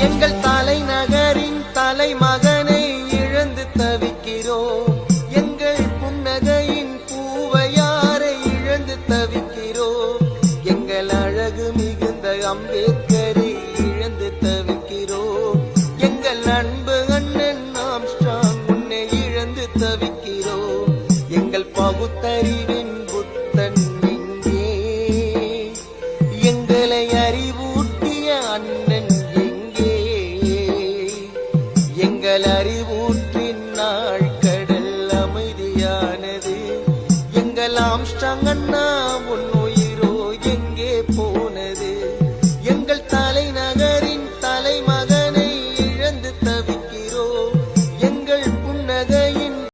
எங்கள் தலைநகரின் தலைமகனை இழந்து தவிக்கிறோம். எங்கள் புன்னகையின் பூவையாரை இழந்து தவிக்கிறோம். எங்கள் அழகு மிகுந்த அம்பேத்கரை இழந்து தவிக்கிறோம். எங்கள் அன்பு அண்ணன் நாம் ஸ்ட்ராங் உன்னை இழந்து தவிக்கிறோம். எங்கள் பகுத்தறிவு ngân na buồn nỗi